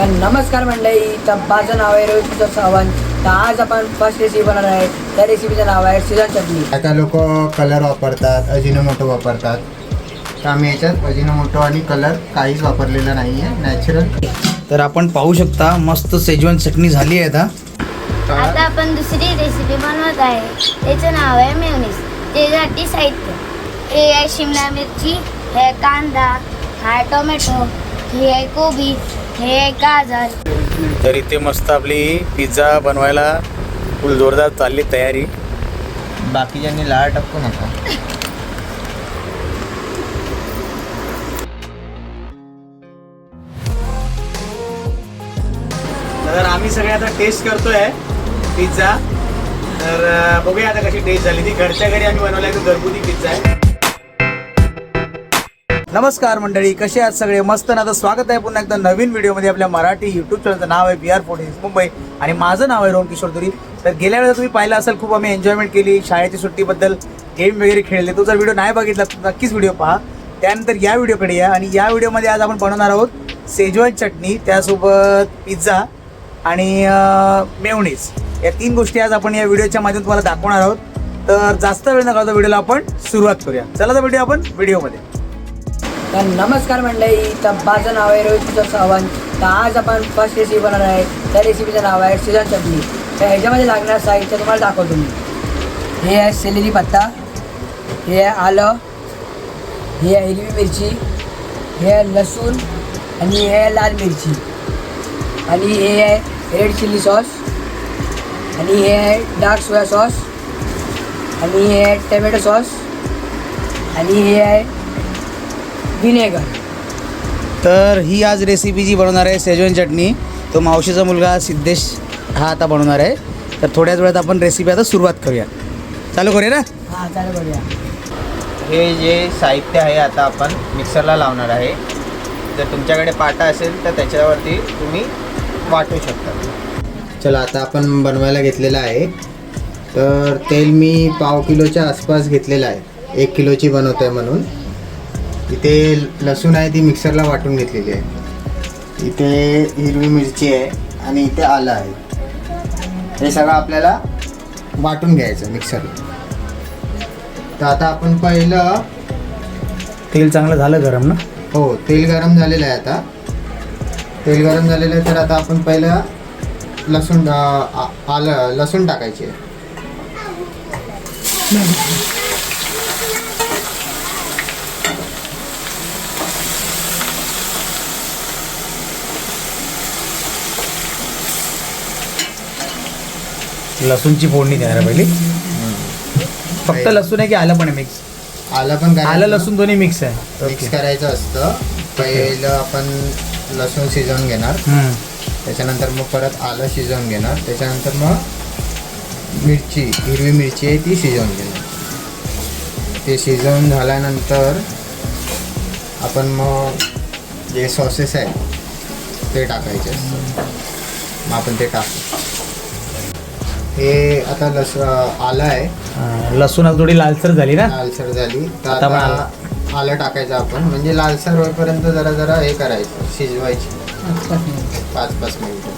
तर नमस्कार मंडळी तर माझं नाव आहे रोहित किशोर सावंत. तर आज आपण फर्स्ट रेसिपी बनवणार आहे. त्या रेसिपीचं नाव आहे सीझन चटणी. काय लोक कलर वापरतात अजिनोमोटो वापरतात. तर आम्ही याच्यात अजिनोमोटो आणि कलर काहीच वापरलेला नाही आहे नॅचरल तर आपण पाहू शकता मस्त सेजवान चटणी झाली आहे आता. आता आपण दुसरी रेसिपी बनवत आहे. त्याचं नाव आहे मेवनीस त्यासाठी साहित्य. हे आहे शिमला मिरची हे आहे कांदा हा आहे टोमॅटो हे आहे कोबी हे गाजर. तर इथे मस्त आपली पिझ्झा बनवायला फुल जोरदार चालली तयारी. बाकीच्यांनी लाळ टाकतो नका. तर आम्ही सगळे आता टेस्ट करतोय पिझ्झा. तर बघूया आता कशी टेस्ट झाली ती. घरच्या घरी आम्ही बनवलाय तो घरगुती पिझ्झा आहे. नमस्कार मंडळी कसे आहात सगळे? मस्त ना? आता स्वागत आहे पुन्हा एकदा नवीन व्हिडिओमध्ये आपल्या मराठी युट्यूब चॅनलचं नाव आहे बी आर फोर्टीज मुंबई आणि माझं नाव आहे रोहन किशोर दुरी. तर गेल्या वेळेला तुम्ही पाहिलं असेल खूप आम्ही एन्जॉयमेंट केली शाळेच्या सुट्टीबद्दल गेम वगैरे खेळले. तो जर व्हिडिओ नाही बघितला तर नक्कीच व्हिडिओ पहा. त्यानंतर या व्हिडिओकडे या आणि या व्हिडिओमध्ये आज आपण बनवणार आहोत सेजवान चटणी त्यासोबत पिझ्झा आणि मेवणीज या तीन गोष्टी आज आपण या व्हिडिओच्या माध्यमातून तुम्हाला दाखवणार आहोत. तर जास्त वेळ न घालता व्हिडिओला आपण सुरुवात करूया. चला तर व्हिडिओ आपण व्हिडिओमध्ये. तर नमस्कार मंडळी तर माझं नाव आहे रोहित किशोर सावंत. तर आज आपण फर्स्ट रेसिपी बनवणार आहे. त्या रेसिपीचं नाव आहे सिजन चटणी. तर ह्याच्यामध्ये लागणार साहित्य तुम्हाला दाखवतो मी. हे आहे सेलेरी पत्ता हे आहे आलं हे आहे हिरवी मिरची हे आहे लसूण आणि हे आहे लाल मिरची. आणि हे आहे रेड चिल्ली सॉस आणि हे आहे डार्क सोया सॉस आणि हे आहे टमॅटो सॉस आणि हे आहे विनेगर. तर ही आज रेसिपी जी बनवणार आहे सेजवान चटणी. तो मावशीचा मुलगा सिद्धेश हा आता बनवणार आहे. तर थोड्याच वेळात आपण रेसिपी आता सुरुवात करूया. चालू करूया ना? हां चालेल बघूया हे जे साहित्य आहे आता आपण मिक्सरला लावणार आहे. जर तुमच्याकडे पाटा असेल तर त्याच्यावरती तुम्ही वाटू शकता. चला आता आपण बनवायला घेतलेलं आहे. तर तेल मी पाव किलोच्या आसपास घेतलेलं आहे. एक किलोची बनवतो आहे म्हणून. इथे लसूण आहे ती मिक्सरला वाटून घेतलेली आहे. इथे हिरवी मिरची आहे आणि इथे आलं आहे. हे सगळं आपल्याला वाटून घ्यायचं मिक्सरला. तर आता आपण पहिलं तेल चांगलं झालं गरम ना? हो तेल गरम झालेलं आहे आता. तेल गरम झालेलं आहे तर आता आपण पहिलं लसूण आलं लसूण टाकायचे लसूणची फोडणी देणार पहिली. फक्त लसूण आहे की आलं पण आहे मिक्स आलं पण करायचं. आलं लसूण दोन्ही मिक्स आहे. मिक्स करायचं असतं. पहिलं आपण लसूण शिजवून घेणार. हम्म. त्याच्यानंतर मग परत आलं शिजवून घेणार. त्याच्यानंतर मग मिरची हिरवी मिरची आहे ती शिजवून घेणार. ते शिजवून झाल्यानंतर आपण मग जे सॉसेस आहे ते टाकायचे मग आपण ते टाकू. हे आता लस आलं आहे हा, लसूण आता थोडी लालसर झाली ना? लालसर झाली. तर आता पण आता आलं टाकायचं आपण. म्हणजे लालसर होईपर्यंत जरा जरा हे करायचं शिजवायची. पाच पाच मिनिटं.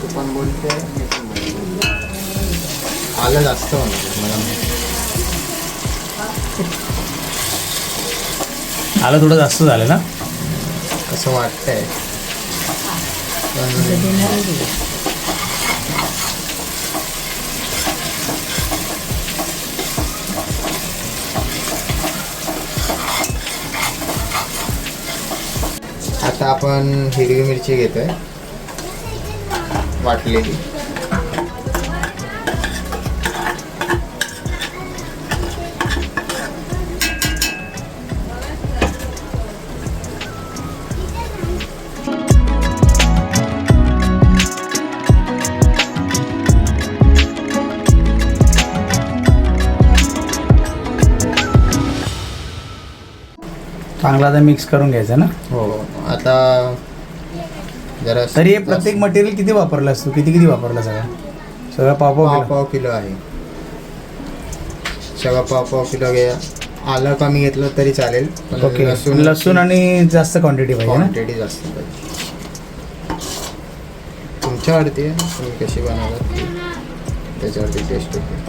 तू पण बोलते मी पण बोलते. आलं जास्त मला. माहिती. आलं थोडं जास्त झालं ना? असं वाटतंय? पण आता आपण हिरवी मिरची घेतोय. वाटलेली. चांगला आता मिक्स करून घ्यायचं ना? हो. आता जरा तरी हे प्रत्येक मटेरियल किती वापरलं तू किती किती वापरलं सगळं? सगळं पाव पाव पाव पाव किलो आहे. सगळं पाव पाव किलो घ्या. आलं कमी घेतलं तरी चालेल पण ओके. लसूण आणि जास्त क्वांटिटी पाहिजे ना? क्वांटिटी जास्त पाहिजे. तुमच्यावरती आहे तुम्ही कशी बनवतात ती त्याच्यावरती टेस्ट होते.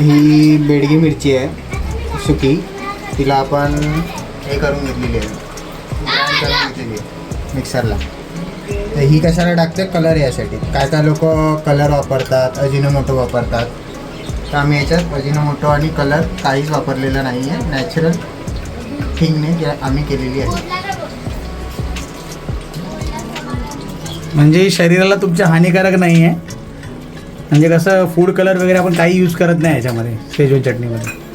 ही बेडगी मिरची आहे सुकी. तिला आपण हे करून घेतलेली आहे. ग्राइंड करून घेतलेली आहे मिक्सरला. तर ही कशाला टाकते? कलर यासाठी. काय काय लोक कलर वापरतात अजिनोमोटो वापरतात. तर आम्ही याच्यात अजिनोमोटो आणि कलर काहीच वापरलेलं नाही आहे. नॅचरल थिंगने आम्ही केलेली आहे. म्हणजे शरीराला तुमच्या हानिकारक नाही आहे. म्हणजे कसं फूड कलर वगैरे आपण काही यूज करत नाही याच्यामध्ये शेजवान चटणीमध्ये.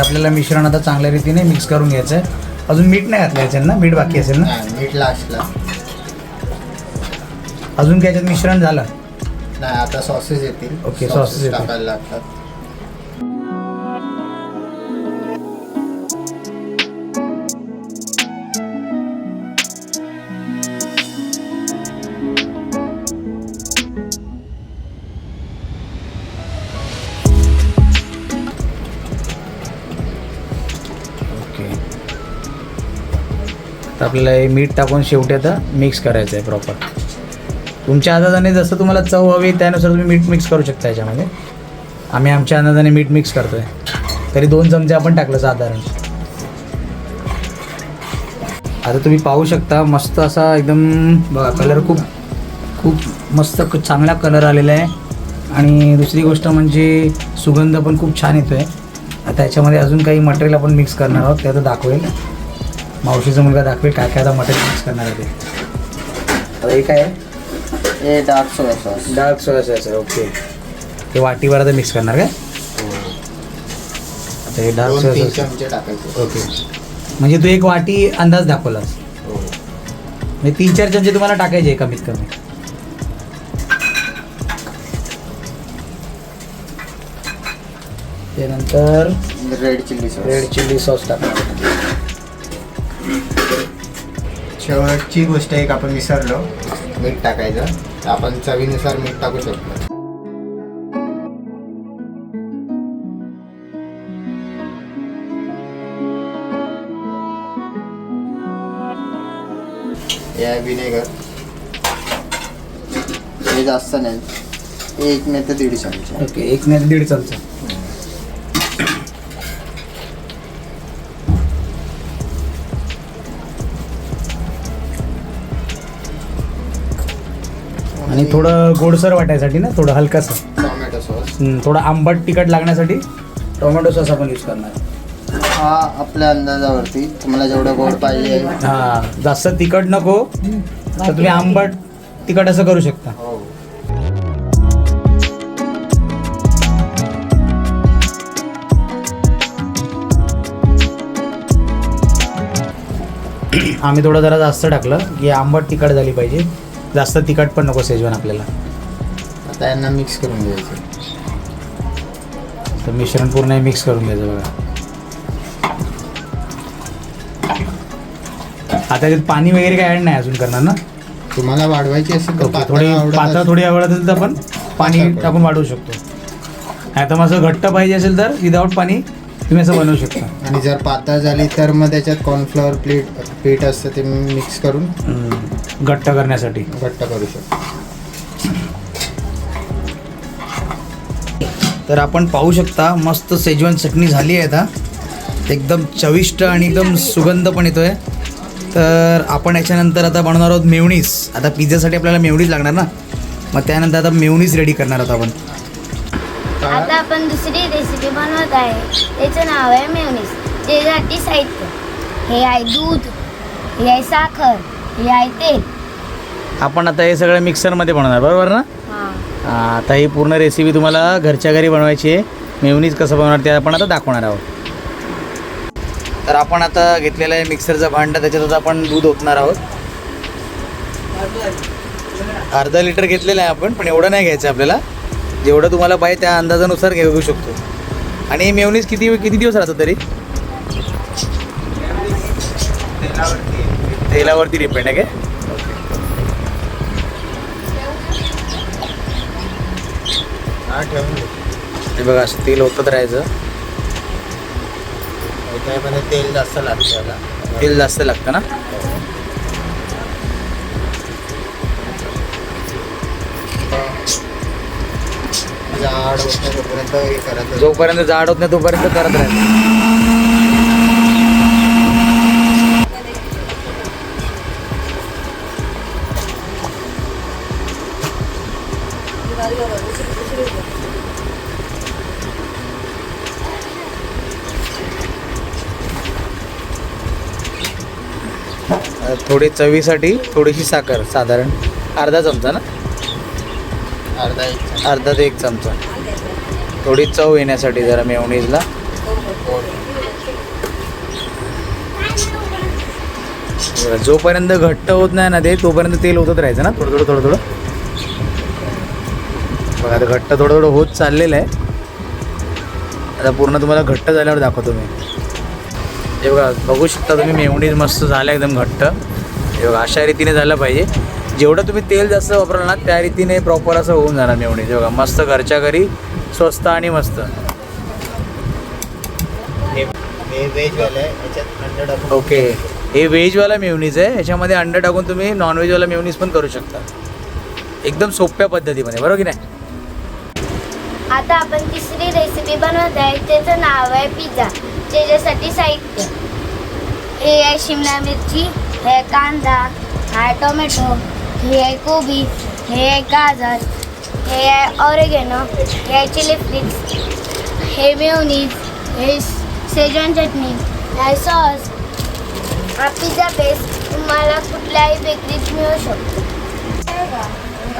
आपल्याला मिश्रण आता चांगल्या रीतीने मिक्स करून घ्यायचं आहे. अजून मीठ नाही घातलं याच्यात ना? मीठ बाकी असेल ना? नाही, मीठ लास्टला अजून काय याच्यात मिश्रण झालं? नाही आता सॉसेस येतील. Okay, Sauces sauces येतील. टाकायला लागतात. तर आपल्याला हे मीठ टाकून शेवटी आता मिक्स करायचं आहे प्रॉपर तुमच्या अंदाजाने जसं तुम्हाला चव हवी त्यानुसार तुम्ही मीठ मिक्स करू शकता याच्यामध्ये. आम्ही आमच्या अंदाजाने मीठ मिक्स करतो आहे तरी दोन चमचे आपण टाकलं साधारण. आता तुम्ही पाहू शकता मस्त असा एकदम बघा कलर खूप खूप मस्त चांगला कलर आलेला आहे. आणि दुसरी गोष्ट म्हणजे सुगंध पण खूप छान येतो आहे आता याच्यामध्ये अजून काही मटेरियल आपण मिक्स करणार आहोत ते आता दाखवेल. मावशीचा मुलगा दाखवेल काय काय आता मटेरियल मिक्स करणार आहे ते. आता हे काय? आहे हे dark soya sauce dark soya sauce आहे ओके ते वाटीवर आता मिक्स करणार काय? आता हे डार्क सोया सॉस चमचे टाकायचे. ओके म्हणजे तू एक वाटी अंदाज दाखवलास. हो. म्हणजे तीन चार चमचे तुम्हाला टाकायचे कमीत कमी. त्यानंतर red chilli sauce red chilli sauce टाकायचं शेवटची गोष्ट एक आपण विसरलो मीठ टाकायचं. तर आपण चवीनुसार मीठ टाकू शकतो. हे विनेगर हे जास्त नाही. एक नाही तर दीड चमचा ओके एक नाही तर दीड चमचा आणि थोडं गोडसर वाटायसाठी ना थोडं हलकासं टोमॅटो सॉस थोडं आंबट तिखट लागण्यासाठी टोमॅटो सॉस आपण यूज करणार. हा आपल्या अंदाजावरती. तुम्हाला जेवढं गोड पाहिजे. हा जास्त तिखट नको तर तुम्ही आंबट तिखट असं करू शकता. हो. आम्ही थोडं जरा जास्त टाकलं की आंबट तिखट झाली पाहिजे. जास्त तिखट पण नको सेजवान आपल्याला. आता यांना मिक्स करून घ्यायचं तर मिश्रण पूर्ण हे मिक्स करून घ्यायचं बघा. आता त्याच्यात पाणी वगैरे काय ॲड नाही अजून करणार ना? तुम्हाला वाढवायची असेल तर थोडी पातळ थोडी आवडत असेल तर आपण पाणी. टाकून वाढवू शकतो. नाही तर मग घट्ट पाहिजे असेल तर विदाऊट पाणी तुम्ही असं बनवू शकता. आणि जर पातळ झाली तर मग त्याच्यात कॉर्नफ्लॉवर पीठ पीठ असतं ते मिक्स करून हम्म, घट्ट करण्यासाठी. घट्ट करू शकतो. तर आपण पाहू शकता मस्त सेजवान चटणी झाली आहे आता. एकदम चविष्ट आणि एकदम सुगंध पण येतो आहे तर आपण याच्यानंतर आता बनवणार आहोत मेवणीस. आता पिझ्झासाठी आपल्याला मेवणीस लागणार ना? मग त्यानंतर आता मेवणीस रेडी करणार आहोत आपण. आता आपण दुसरी रेसिपी बनवत आहे. त्याचं नाव आहे मेवनीस त्याच्यासाठी साहित्य. हे आहे दूध. हे आहे साखर. हे आहे तेल. आपण आता हे सगळं मिक्सरमध्ये बनवणार बरोबर ना? हां. हा, आता ही पूर्ण रेसिपी तुम्हाला घरच्या घरी बनवायची आहे. मेवनीज कसं बनवणार ते आपण आता दाखवणार आहोत. तर आपण आता घेतलेलं आहे मिक्सरचं भांडं त्याच्यात आता आपण दूध ओतणार आहोत. अर्धा लिटर घेतलेलं आहे आपण पण एवढं नाही घ्यायचं आपल्याला. जेवढं तुम्हाला पाहिजे त्या अंदाजानुसार घेऊ शकतो. आणि हे मेवनीज किती किती दिवस राहतं तरी? तेलावरती डिपेंड आहे काय हा दे. ते बघा असं तेल ओतत राहायचं. तेल जास्त लागतं तेल जास्त लागतं ना? जाड तोपर्यंत हे करत जोपर्यंत जाड होत नाही तोपर्यंत करत राहायचं थोडी चवीसाठी थोडीशी साखर साधारण अर्धा चमचा ना? अर्धा एक अर्धा ते एक चमचा. थोडी चव येण्यासाठी जरा मेवणीजला जोपर्यंत घट्ट होत नाही ना ते तोपर्यंत तेल होतच राहायचं ना? थोडं थोडं थोडं थोडं. बघा आता घट्ट थोडं थोडं होत चाललेलं आहे. आता पूर्ण तुम्हाला घट्ट झाल्यावर दाखवतो मी. हे बघा बघू शकता तुम्ही मेवणीज मस्त झालं एकदम घट्ट. हे बघा अशा रीतीने झालं पाहिजे. जेवढं तुम्ही तेल जास्त वापराल ना त्या रीतीने प्रॉपर असं होऊन जाणार मेवणीज हे बघा मस्त घरच्या घरी स्वस्त आणि मस्त. ओके. हे व्हेजवाला मेवनीज आहे. ह्याच्यामध्ये अंडं टाकून तुम्ही नॉनव्हेजवाला मेवनीज पण करू शकता. एकदम सोप्या पद्धतीमध्ये बरोबर की नाही? आता आपण तिसरी रेसिपी बनवत आहे. त्याचं नाव आहे पिझ्झा त्याच्यासाठी साहित्य. हे आहे शिमला मिरची हे आहे कांदा हा टोमॅटो. हे कोबी हे गाजर हे ऑरेगेनो हे चिली फ्लिक्स हे मेयोनीज हे सेजवान चटणी हे सॉस हा पिझ्झा पेस्ट तुम्हाला कुठल्याही बेकरीत मिळू शकतो.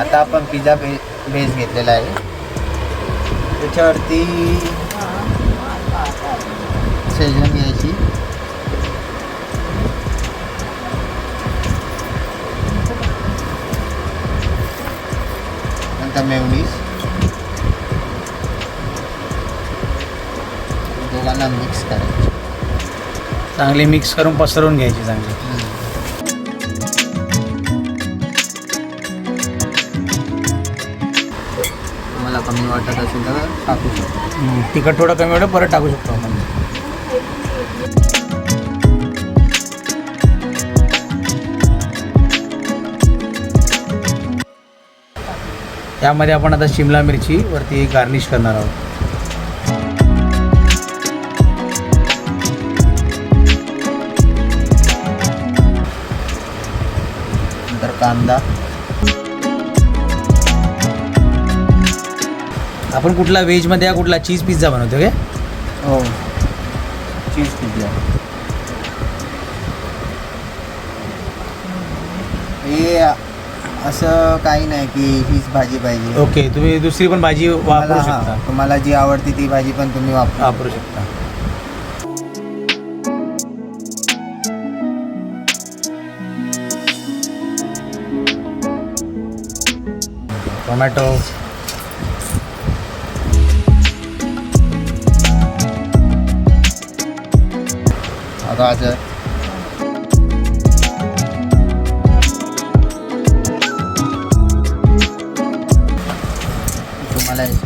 आता आपण पिझ्झा बे बेस घेतलेला आहे. त्याच्यावरती शेजवान घ्यायची. नंतर मेवनीस दोघांना मिक्स करायचं. चांगली मिक्स करून पसरवून घ्यायची चांगली. तुम्हाला कमी वाटत असेल तर टाकू शकतो. तिखट थोडं कमी वाटतं परत टाकू शकतो आपण. त्यामध्ये आपण आता शिमला मिरची वरती गार्निश करणार आहोत. नंतर कांदा. आपण कुठला व्हेजमध्ये कुठला चीज पिझ्झा बनवतो काय हो. चीज पिझ्झा हे असं काही नाही की हीच भाजी पाहिजे. ओके तुम्ही दुसरी पण भाजी वापरू तुम्हाला- हा, शकता. तुम्हाला जी आवडती ती भाजी पण तुम्ही वापरू वापरू शकता. टोमॅटो. गाजर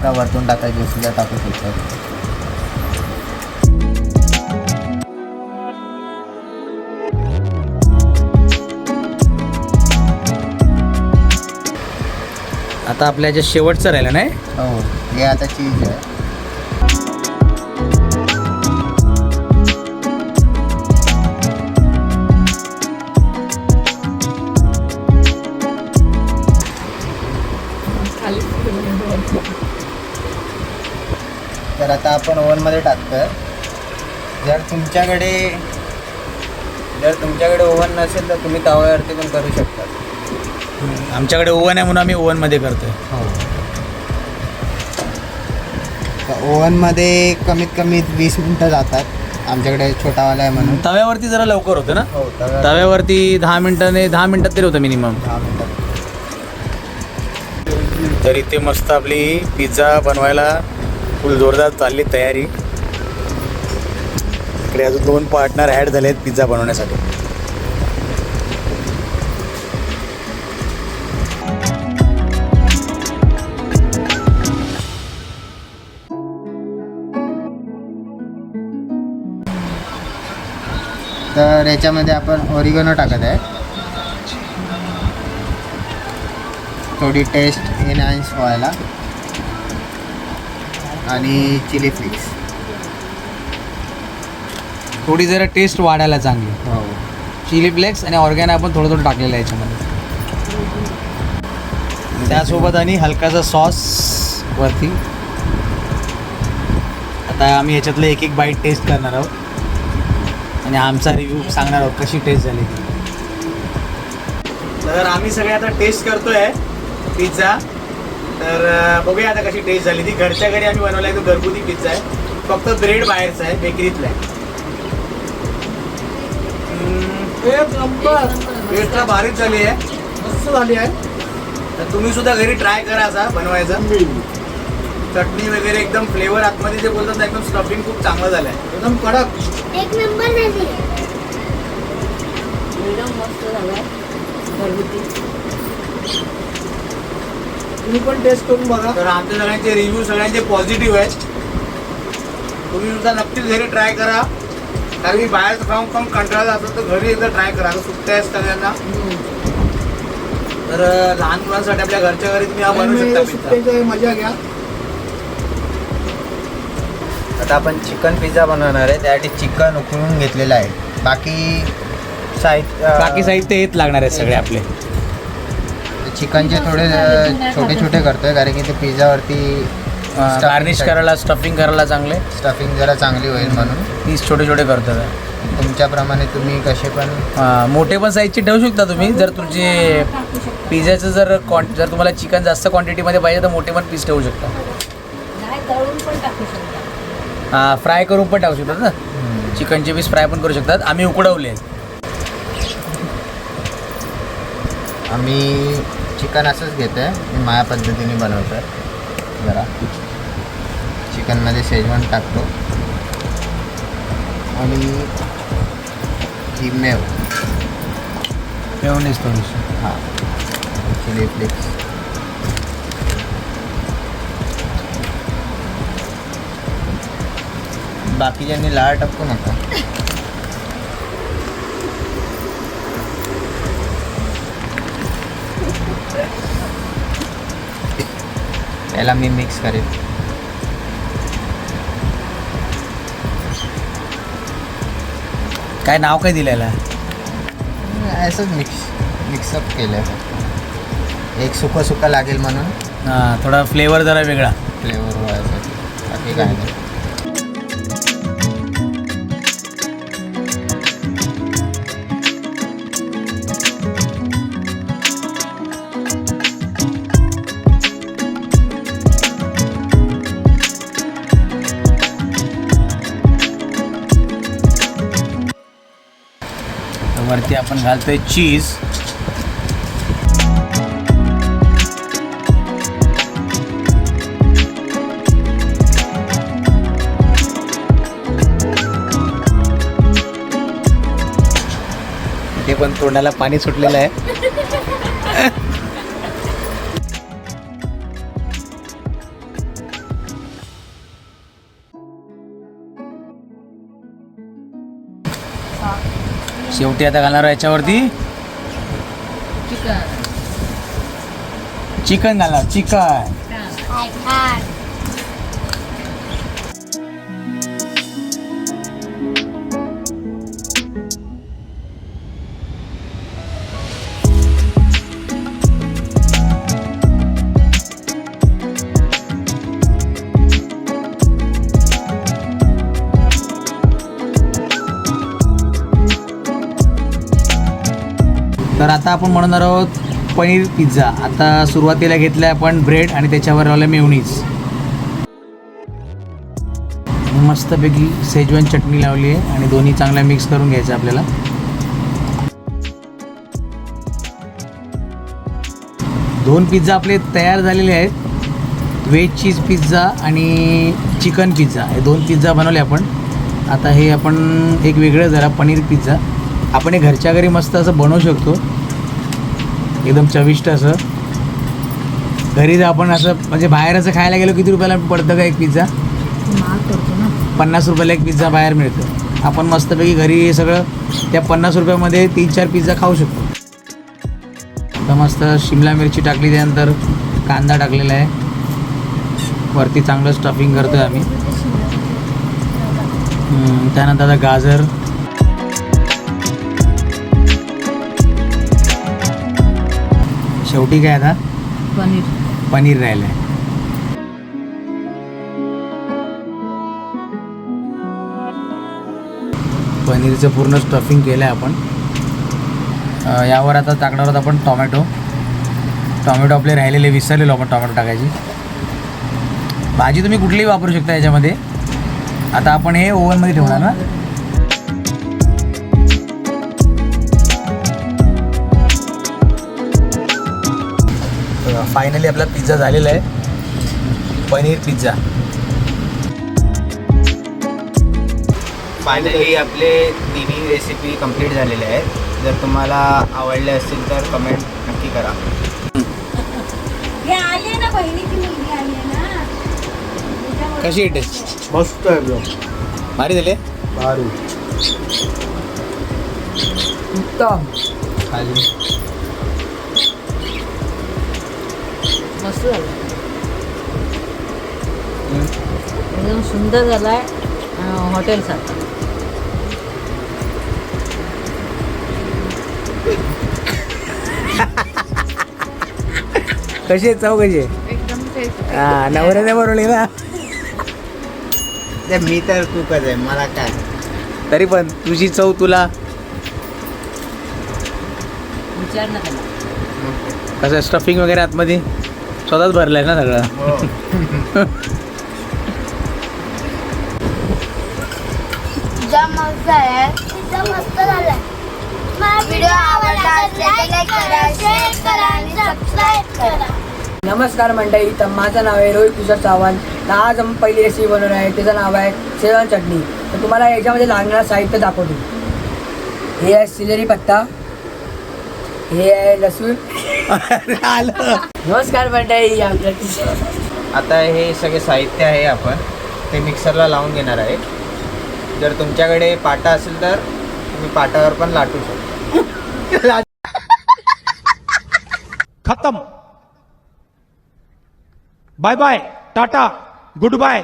एक्स्ट्रा वरतून टाकायची असेल तर टाकू शकता. आता आपल्या ज्या शेवटचं राहिलं नाही? हो हे आता चीज आहे. तर आता आपण ओव्हनमध्ये टाकतोय. जर तुमच्याकडे जर तुमच्याकडे ओव्हन नसेल तर तुम्ही तव्यावरती पण करू शकता. आमच्याकडे ओव्हन आहे म्हणून आम्ही ओव्हनमध्ये करतोय. ओव्हनमध्ये कमीत कमी वीस मिनटं जातात. आमच्याकडे छोटावाला आहे म्हणून. तव्यावरती जरा लवकर होतं ना? हो तव्यावर तव्यावरती दहा मिनिटाने दहा मिनिटात तरी होतं मिनिमम दहा मिनटात. तर इथे मस्त आपली पिझ्झा बनवायला फुल जोरदार चालली तयारी. इकडे अजून दोन पार्टनर ॲड झाले आहेत पिझ्झा बनवण्यासाठी. तर याच्यामध्ये आपण ओरिगनो टाकत आहे. थोडी टेस्ट एनहान्स व्हायला. आणि चिली फ्लिक्स. थोडी जरा टेस्ट वाढायला चांगली. हो. चिली फ्लेक्स आणि ऑर्गॅन आपण थोडं थोडं टाकलेलं आहे याच्यामध्ये. त्यासोबत आणि हलकासा सॉस वरती. आता आम्ही याच्यातलं एक एक बाईट टेस्ट करणार आहोत. आणि आमचा रिव्ह्यू सांगणार आहोत कशी टेस्ट झाली ती. तर आम्ही सगळे आता टेस्ट करतोय. पिझ्झा तर बघूया आता कशी टेस्ट झाली ती. घरच्या घरी आम्ही बनवला आहे तो घरगुती पिझ्झा आहे. फक्त ब्रेड बाहेरचा आहे बेकरीतला आहे. टेस्टला भारीच झाली आहे. मस्त झाली आहे. तर तुम्ही सुद्धा घरी ट्राय करा असा बनवायचा. चटणी वगैरे एकदम फ्लेवर आतमध्ये जे बोलतात ना एकदम स्टफिंग खूप चांगलं झालं आहे एकदम कडक. एक नंबर झाली एकदम मस्त झालाय घरगुती. तुम्ही पण टेस्ट करून बघा. तर आमच्या सगळ्यांचे रिव्ह्यू सगळ्यांचे पॉझिटिव्ह आहेत. तुम्ही सुद्धा नक्कीच घरी ट्राय करा. कारण मी बाहेर खाऊन खाऊन कंटाळा जातो तर घरी एकदा ट्राय करा. आता सुट्ट्या आहेत सगळ्यांना. तर लहान मुलांसाठी आपल्या घरच्या घरी तुम्ही हा बनवू शकता मजा घ्या. आता आपण चिकन पिझ्झा बनवणार आहे. त्यासाठी चिकन उकळून घेतलेलं आहे. बाकी साहित्य बाकी साहित्य हेच लागणार आहेत सगळे आपले. चिकनचे थोडे छोटे छोटे करतोय कारण की ते पिझ्झावरती गार्निश करायला स्टफिंग करायला चांगले? स्टफिंग जरा चांगली होईल म्हणून. पीस छोटे छोटे करतो तुमच्याप्रमाणे तुम्ही कसे पण हां मोठे पण साईजचे ठेवू शकता तुम्ही. जर तुमचे पिझ्झाचं जर क्वांट जर तुम्हाला चिकन जास्त क्वांटिटीमध्ये पाहिजे तर मोठे पण पीस ठेवू शकता. नाही तळून पण टाकू शकता. हां फ्राय करून पण टाकू शकतात ना? चिकनचे पीस फ्राय पण करू शकतात. आम्ही उकडवले आहेत. आम्ही चिकन असंच घेतो आहे. मी माझ्या पद्धतीने बनवतो आहे जरा. चिकनमध्ये शेजवान टाकतो. आणि ही मेव. मेयोनीज थोडीशी. हां. Chilli flakes. बाकीच्यांनी लाळ टाकू नका. त्याला मी मिक्स करेन काय नाव काय दिलेलं आहे असंच मिक्स मिक्सअप केलं आहे फक्त एक सुकं सुकं लागेल म्हणून. हां थोडा फ्लेवर जरा वेगळा. फ्लेवर व्हायसाठी बाकी काय नाही. घालतोय चीज ते पण तोंडाला पाणी सुटलेलं आहे. शेवटी आता घालणार आहे याच्यावरती. चिकन. घालणार चिकन. तर आता आपण म्हणणार आहोत पनीर पिझ्झा. आता सुरुवातीला घेतलं आहे आपण ब्रेड आणि त्याच्यावर लावलं मेवनीज मस्तपैकी सेजवान चटणी लावली आहे आणि दोन्ही चांगल्या मिक्स करून घ्यायचं आपल्याला. दोन पिझ्झा आपले तयार झालेले आहेत. व्हेज चीज पिझ्झा आणि चिकन पिझ्झा हे दोन पिझ्झा बनवले आपण. आता हे आपण एक वेगळं जरा पनीर पिझ्झा आपण हे घरच्या घरी मस्त असं बनवू शकतो. एकदम चविष्ट असं. घरी जर आपण असं म्हणजे बाहेर असं खायला गेलो किती रुपयाला पडतं का एक पिझ्झा पन्नास रुपयाला एक पिझ्झा बाहेर मिळतं. आपण मस्तपैकी घरी हे सगळं त्या पन्नास रुपयामध्ये तीन चार पिझ्झा खाऊ शकतो. आता मस्त शिमला मिरची टाकली त्यानंतर कांदा टाकलेला आहे. वरती चांगलं स्टफिंग करतो आहे आम्ही त्यानंतर आता गाजर. शेवटी काय आता? पनीर. पनीर राहिलं आहे पनीरचं पूर्ण स्टफिंग केलं आहे आपण यावर आता टाकणार आहोत आपण टॉमॅटो. टॉमॅटो आपले राहिलेले विसरलेलो आपण टॉमॅटो टाकायची. भाजी तुम्ही कुठलीही वापरू शकता याच्यामध्ये. आता आपण हे ओव्हनमध्ये ठेवणार ना? फायनली आपला पिझ्झा झालेला आहे. पनीर पिझ्झा फायनली आपले तिन्ही रेसिपी कंप्लीट झालेल्या आहेत. जर तुम्हाला आवडले असतील तर कमेंट नक्की करा. आले ना बहिणीची मुलगी आली ना? कशी आहे टेस्ट मस्त आहे एकदम भारी झाले भारी. उत्तम. खाली. मस्त झालं. एकदम सुंदर झालाय हॉटेलसारखा. कशी आहे चव कशी आहे? हा नवऱ्याने बनवली ना? मी तर खूपच आहे मला काय? तरी पण तुझी चव तुला? विचार ना कसं स्टफिंग वगैरे आतमध्ये? स्वतःच भरलंय ना सगळं. पिझ्झा मस्त आहे. पिझ्झा मस्त झालाय. व्हिडिओ आवडला असेल तर लाईक करा शेअर करा आणि सबस्क्राईब करा. नमस्कार मंडळी तर माझं नाव आहे रोहित किशोर चव्हाण तर आज आपण पहिली रेसिपी बनवणार आहे. त्याचं नाव आहे शेजवान चटणी. तर तुम्हाला याच्यामध्ये लागणारं साहित्य दाखवतो. हे आहे सिलेरी पत्ता. हे आहे लसूण. नमस्कार मंडळी आपल्या आता हे सगळे साहित्य आहे आपण. ते मिक्सरला लावून घेणार आहे. जर तुमच्याकडे पाटा असेल तर तुम्ही पाटावर पण लाटू शकता. खत्म. Bye bye tata good bye.